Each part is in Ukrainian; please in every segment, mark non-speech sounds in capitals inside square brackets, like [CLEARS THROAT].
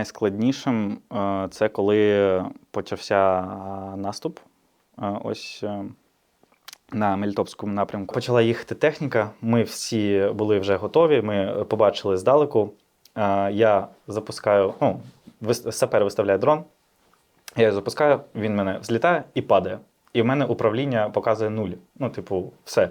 Найскладнішим е, це коли почався е, наступ. Е, Ось на Мелітопському напрямку. Почала їхати техніка. Ми всі були вже готові. Ми побачили здалеку. Я запускаю, ну, сапер виставляє дрон. Я його запускаю, він мене взлітає і падає. І в мене управління показує нуль. Ну, типу, все.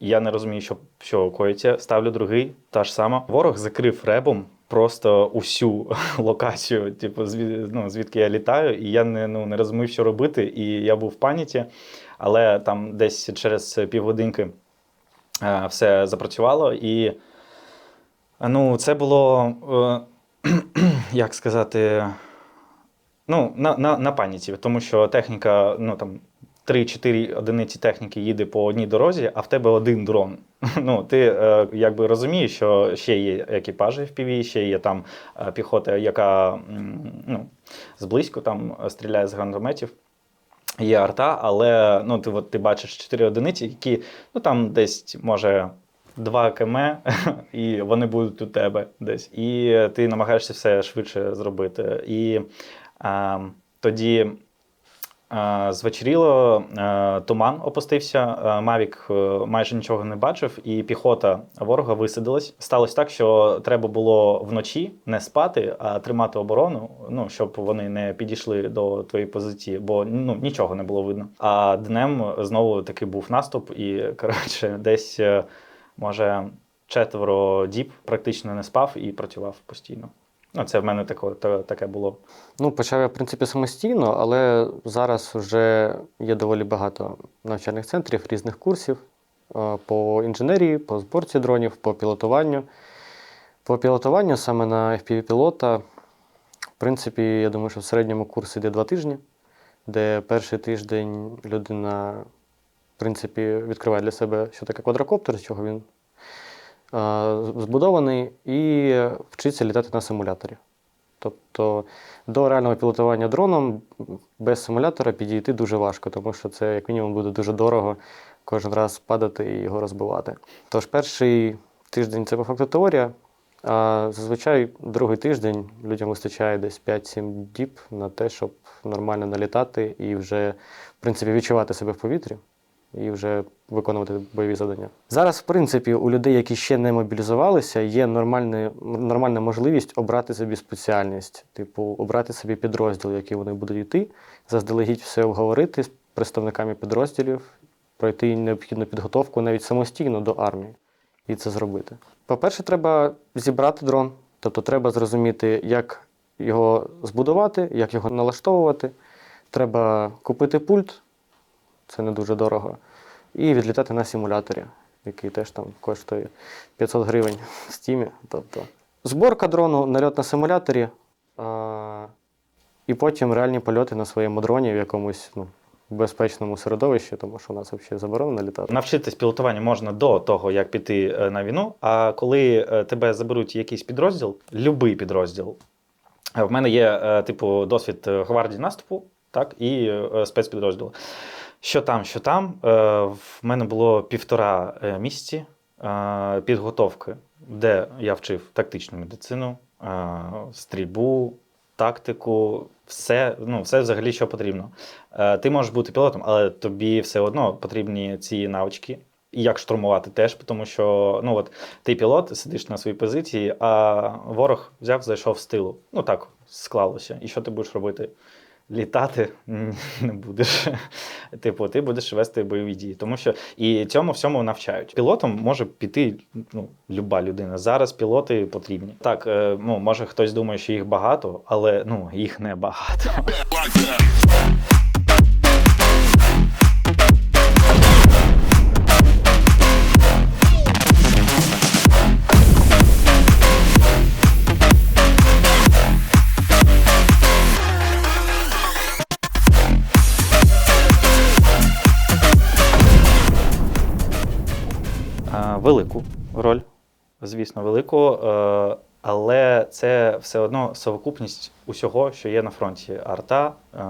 Я не розумію, що, що коїться. Ставлю другий, та ж сама. Ворог закрив ребом просто усю [LAUGHS] локацію, типу, звід, ну, звідки я літаю, і я не, ну, не розумів, що робити. І я був в паніці, але там десь через півгодинки е, все запрацювало. І ну, це було, е, [CLEARS THROAT] як сказати, ну, на, на, на паніці, тому що техніка, ну там. 3-4 одиниці техніки їде по одній дорозі, а в тебе один дрон. [LAUGHS] Ну, ти е, якби розумієш, що ще є екіпажі в PV, ще є там е, піхота, яка ну, зблизько там стріляє з гранатометів. Є арта, але ну, ти, от, ти бачиш 4 одиниці, які ну, там десь може 2 км, [LAUGHS] і вони будуть у тебе десь. І ти намагаєшся все швидше зробити. І е, тоді Звечоріло, е, туман опустився, е, Мавік е, майже нічого не бачив, і піхота ворога висадилась. Сталося так, що треба було вночі не спати, а тримати оборону, ну щоб вони не підійшли до твоєї позиції, бо ну нічого не було видно. А днем знову таки був наступ, і коротше, десь може четверо діб практично не спав і працював постійно. Ну, це в мене таке, та- таке було. Ну, почав я, в принципі, самостійно, але зараз вже є доволі багато навчальних центрів, різних курсів е, по інженерії, по зборці дронів, по пілотуванню. По пілотуванню саме на FPV-пілота, в принципі, я думаю, що в середньому курс йде два тижні, де перший тиждень людина, в принципі, відкриває для себе, що таке квадрокоптер, з чого він збудований, і вчиться літати на симуляторі. Тобто до реального пілотування дроном без симулятора підійти дуже важко, тому що це як мінімум буде дуже дорого кожен раз падати і його розбивати. Тож перший тиждень це по факту теорія, а зазвичай другий тиждень людям вистачає десь 5-7 діб на те, щоб нормально налітати і вже в принципі відчувати себе в повітрі і вже виконувати бойові завдання. Зараз, в принципі, у людей, які ще не мобілізувалися, є нормальна, нормальна можливість обрати собі спеціальність, типу, обрати собі підрозділ, який вони будуть йти, заздалегідь все обговорити з представниками підрозділів, пройти необхідну підготовку навіть самостійно до армії і це зробити. По-перше, треба зібрати дрон, тобто треба зрозуміти, як його збудувати, як його налаштовувати. Треба купити пульт, це не дуже дорого. І відлітати на симуляторі, який теж там коштує 500 гривень в стімі. Тобто, зборка дрону, нальот на симуляторі, а, і потім реальні польоти на своєму дроні в якомусь ну, безпечному середовищі, тому що у нас взагалі заборонено літати. Навчитись пілотуванню можна до того, як піти е, на війну. А коли е, тебе заберуть якийсь підрозділ, любий підрозділ. е, В мене є, типу, досвід гвардії наступу, так, і е, спецпідрозділу. Що там, що там, е, в мене було півтора е, місяці підготовки, де я вчив тактичну медицину, стрільбу, тактику, все, ну, все взагалі, що потрібно. Ти можеш бути пілотом, але тобі все одно потрібні ці навички. І як штурмувати теж, тому що ну от ти пілот, сидиш на своїй позиції, а ворог взяв, зайшов з тилу. Ну так склалося. І що ти будеш робити? Літати [LAUGHS] не будеш. Типу, ти будеш вести бойові дії. Тому що і цьому всьому навчають. Пілотом може піти ну, люба людина. Зараз пілоти потрібні. Так, е, ну може хтось думає, що їх багато, але ну їх не багато. Роль, звісно, велику, е, але це все одно совокупність усього, що є на фронті: арта, е,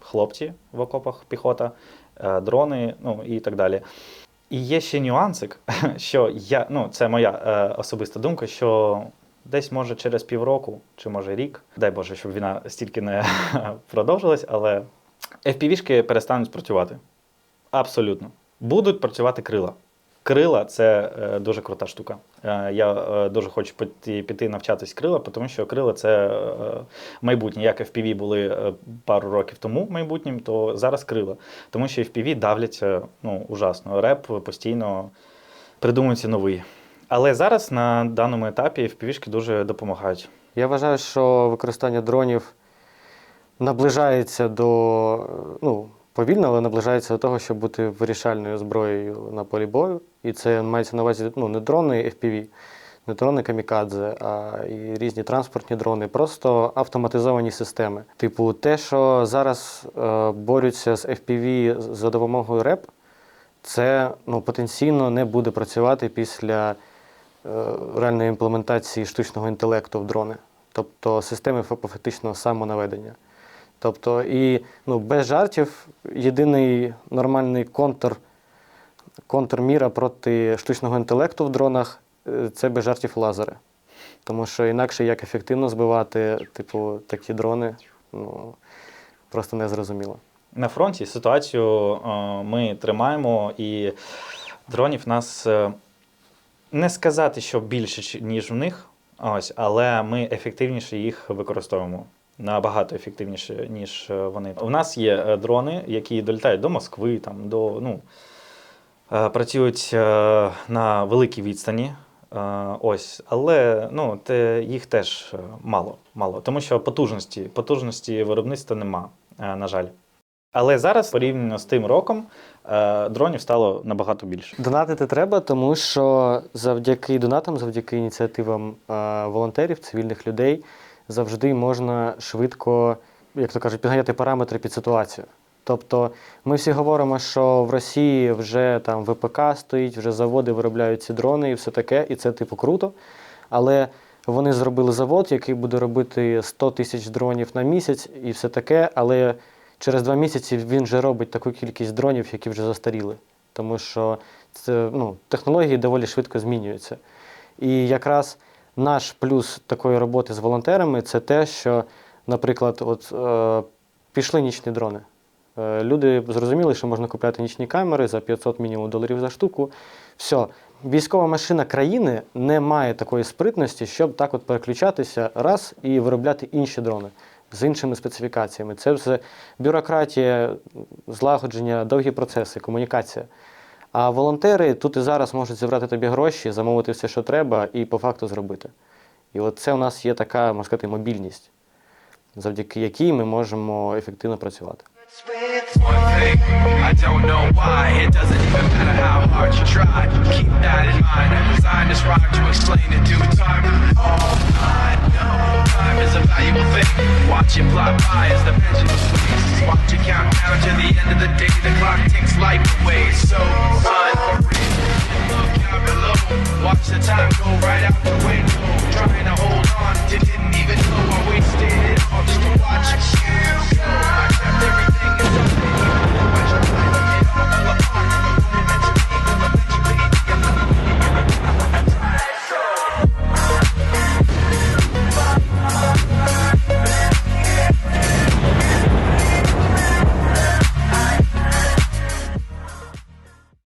хлопці в окопах, піхота, е, дрони, ну і так далі. І є ще нюансик, [LAUGHS] що я, ну це моя особиста думка, що Десь може через півроку чи може рік. Дай Боже, щоб війна стільки не [LAUGHS] продовжилась, але FPV-шки перестануть працювати. Абсолютно. Будуть працювати крила. Крила це е, дуже крута штука. Е, я е, дуже хочу піти, навчатись крила, тому що крила це майбутнє. Як FPV були пару років тому майбутнім, то зараз крила. Тому що FPV давляться ну, ужасно. Реп постійно придумується новий. Але зараз на даному етапі FPV-шки дуже допомагають. Я вважаю, що використання дронів наближається до, ну, повільно, але наближається до того, щоб бути вирішальною зброєю на полі бою. І це мається на увазі ну, не дрони FPV, не дрони камікадзе, а і різні транспортні дрони, просто автоматизовані системи. Типу, те, що зараз е, борються з FPV за допомогою РЕП, це ну, потенційно не буде працювати після е, реальної імплементації штучного інтелекту в дрони, тобто системи фа- фактичного самонаведення. Тобто, і ну, без жартів, єдиний нормальний контр, контрміра проти штучного інтелекту в дронах е, це без жартів лазери. Тому що інакше як ефективно збивати, типу, такі дрони, ну, просто не зрозуміло. На фронті ситуацію е, ми тримаємо, і дронів нас е, не сказати, що більше, ніж в них, ось, але ми ефективніше їх використовуємо. Набагато ефективніше, ніж е, вони. У нас є е, дрони, які долітають до Москви, там, до, ну, е, працюють на великій відстані. Ось, але ну, те, їх теж мало, мало, тому що потужності, потужності виробництва нема, на жаль. Але зараз, порівняно з тим роком, дронів стало набагато більше. Донатити треба, тому що завдяки донатам, завдяки ініціативам волонтерів, цивільних людей, завжди можна швидко, як то кажуть, підганяти параметри під ситуацію. Тобто ми всі говоримо, що в Росії вже там ВПК стоїть, вже заводи виробляють ці дрони і все таке, і це типу круто. Але вони зробили завод, який буде робити 100 тисяч дронів на місяць і все таке, але через два місяці він вже робить таку кількість дронів, які вже застаріли. Тому що це, ну, технології доволі швидко змінюються. І якраз наш плюс такої роботи з волонтерами це те, що, наприклад, от, е, пішли нічні дрони. Е, Люди зрозуміли, що можна купляти нічні камери за 500 мінімум доларів за штуку. Все. Військова машина країни не має такої спритності, щоб так от переключатися раз і виробляти інші дрони з іншими специфікаціями. Це все бюрократія, злагодження, довгі процеси, комунікація. А волонтери тут і зараз можуть зібрати тобі гроші, замовити все, що треба, і по факту зробити. І от це у нас є така, можна сказати, мобільність, завдяки якій ми можемо ефективно працювати. Time. Is a valuable thing. Watch it fly by as the pendulum swings. Watch it count down to the end of the day. The clock takes life away. So unreal. Look out below. Watch the time go right out the window. Trying to hold on to didn't even know I wasted it all just to watch you go. I kept every